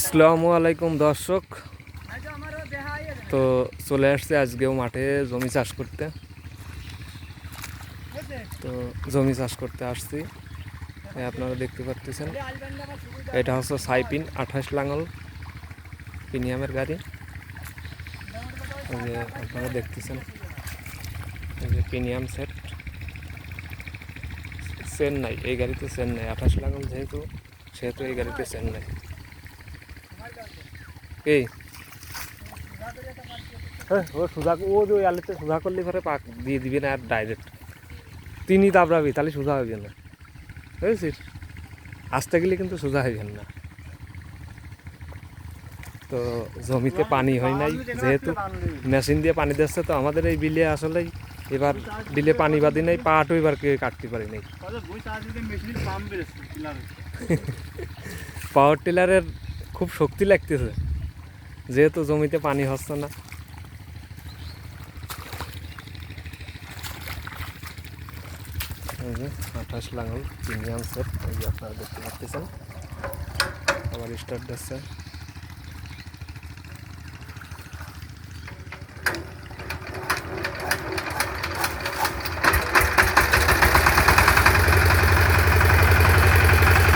আসসালামু আলাইকুম দর্শক। তো চলে আসছে আজকেও মাঠে জমি চাষ করতে। তো জমি চাষ করতে আসছি। আপনারা দেখতে পাচ্ছেন এটা হচ্ছে সাইপিন আঠাশ লাঙল প্রিমিয়ামের গাড়ি। যে আপনারা দেখতেছেন। যে প্রিমিয়াম সেট। চেন্নাই, এই গাড়িতে চেন্নাই। আঠাশ লাঙল যেহেতু, সেহেতু এই গাড়িতে চেন্নাই। এই। হ্যাঁ ও সুধা ও যে ওই আলুতে সুধা করলে পরে পাক দিয়ে দিবি না আর ডাইরেক্ট তিনি দাবড়াবি তাহলে সোজা হইবে না। বুঝেছিস? আসতে গেলে কিন্তু সোজা হইবেন না। তো জমিতে পানি হয় নাই যেহেতু মেশিন দিয়ে পানি দিচ্ছে তো আমাদের এই বিলে আসলেই এবার বিলে পানি বাদি নাই পাটও এবার কেউ কাটতে পারি নাই। পাওয়ার টিলারের খুব শক্তি লাগতেছে। যেহেতু জমিতে পানি হচ্ছে না। আঠাশ লাঙল এই যে আপনারা দেখতে পাচ্ছেন। আবার স্টার্ট দিচ্ছে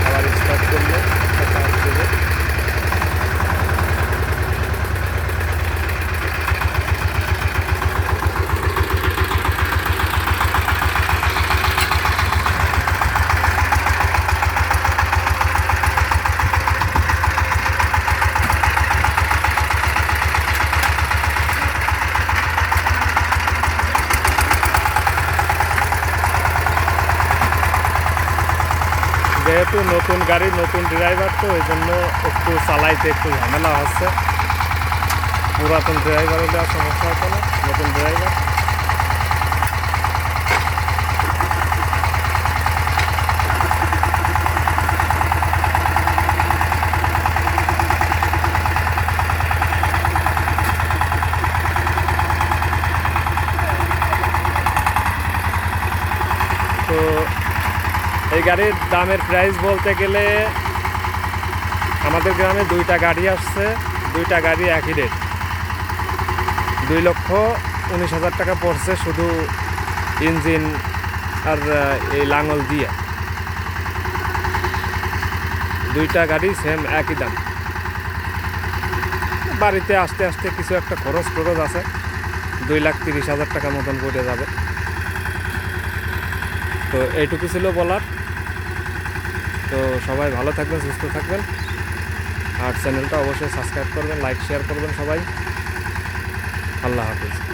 আবার স্টার্ট করলে একটা কাজ দেবে যেহেতু নতুন গাড়ি, নতুন ড্রাইভার তো ওই জন্য একটু চালাইতে একটু ঝামেলা হচ্ছে। পুরাতন ড্রাইভার হলে আর সমস্যা হতো না, নতুন ড্রাইভার তো এই গাড়ির দামের প্রাইস বলতে গেলে আমাদের গ্রামে দুইটা গাড়ি আসছে, দুইটা গাড়ি একই রেট দুই লক্ষ উনিশ হাজার টাকা পড়ছে শুধু ইঞ্জিন আর এই লাঙল দিয়ে। দুইটা গাড়ি সেম একই দাম। বাড়িতে আসতে আসতে কিছু একটা খরচ খরচ আছে, দুই লাখ তিরিশ হাজার টাকা মতন পড়ে যাবে। তো এইটুকু ছিল বলার। তো সবাই ভালো থাকবেন, সুস্থ থাকবেন। আর চ্যানেলটা অবশ্যই সাবস্ক্রাইব করবেন, লাইক, শেয়ার করবেন সবাই। আল্লাহ হাফিজ।